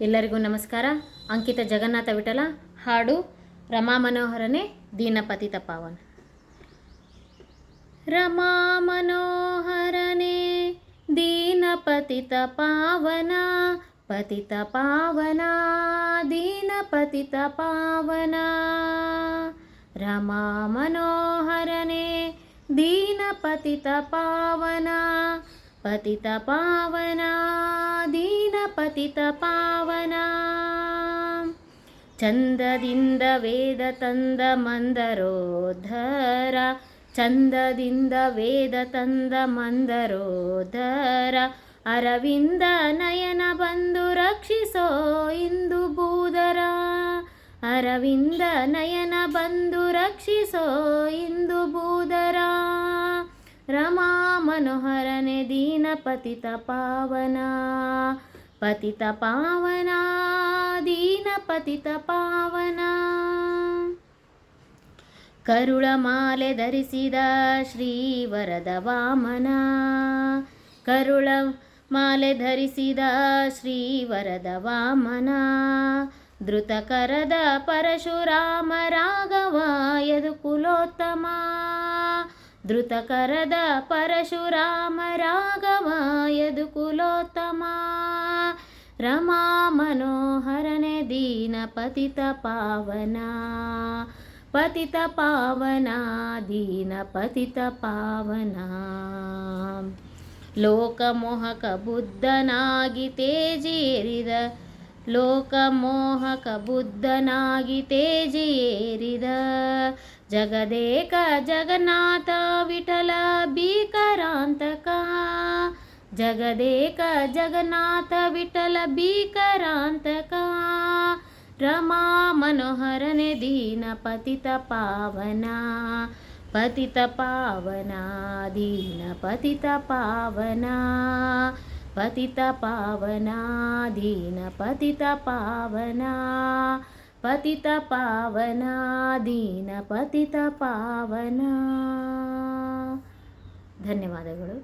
ಎಲ್ಲರಿಗೂ ನಮಸ್ಕಾರ. ಅಂಕಿತ ಜಗನ್ನಾಥ ವಿಠಲ, ಹಾಡು ರಮಾ ಮನೋಹರನೇ ದೀನಪತಿತ ಪಾವನ ರಮಾ ಮನೋಹರನೇ ದೀನಪತಿತ ಪಾವನ ಪತಿತ ಪಾವನ ದೀನಪತಿತ ಪಾವನ ರಮಾ ಮನೋಹರನೇ ದೀನಪತಿತ ಪಾವನ ಪತಿತ ಪಾವನ ದೀನಪತಿತ ಪಾವನ. ಚಂದದಿಂದ ವೇದ ತಂದ ಮಂದರೋಧರ ಚಂದದಿಂದ ವೇದ ತಂದ ಮಂದರೋಧರ ಅರವಿಂದ ನಯನ ಬಂದು ರಕ್ಷಿಸೋ ಇಂದು ಬೂದರ ಅರವಿಂದ ನಯನ ಬಂದು ರಕ್ಷಿಸೋ ಇಂದು ಬೂದರ ರಮಾ ಮನೋಹರನೆ ದೀನ ಪತಿತ ಪಾವನ. ಪತಿತ ಪಾವನ ದೀನ ಪತಿತ ಪಾವನ ಕರುಳ ಮಾಲೆ ಧರಿಸಿದ ಶ್ರೀವರದ ವಾಮನ ಕರುಳ ಮಾಲೆ ಧರಿಸಿದ ಶ್ರೀವರದ ವಾಮನ ಧೃತಕರದ ಪರಶುರಾಮ ರಾಘವ ಯದು ಕುಲೋತ್ತಮ ಧೃತಕರದ ಪರಶುರಾಮ ರಾಘವ ಯದು ಕುಲೋತ್ತಮ. ರಮಾ ಮನೋಹರನೆ ದೀನ ಪತಿತ ಪಾವನ. ಪತಿತ ಪಾವನ, ದೀನ ಪತಿತ ಪಾವನ. ಲೋಕಮೋಹಕ ಬುದ್ಧನಾಗಿ ತೇಜೇರಿದ ಲೋಕಮೋಹಕ ಬುದ್ಧನಾಗಿ ತೇಜೇರಿದ ಜಗದೇಕ ಜಗನ್ನಾಥ ವಿಠಲ ಭೀಕರಾಂತಕ ಜಗದೇಕ ಜಗನ್ನಾಥ ವಿಠಲ ಭೀಕರಾಂತಕ ರಮಾ ಮನೋಹರನೆ ದೀನ ಪತಿತ ಪಾವನ ಪತಿತ ಪಾವನ ದೀನ ಪತಿತ ಪಾವನ ಪತಿತ ಪಾವನಾ ದೀನ ಪತಿತ ಪಾವನಾ ಪತಿತ ಪಾವನಾ ದೀನ ಪತಿತ ಪಾವನಾ ಧನ್ಯವಾದಗಳು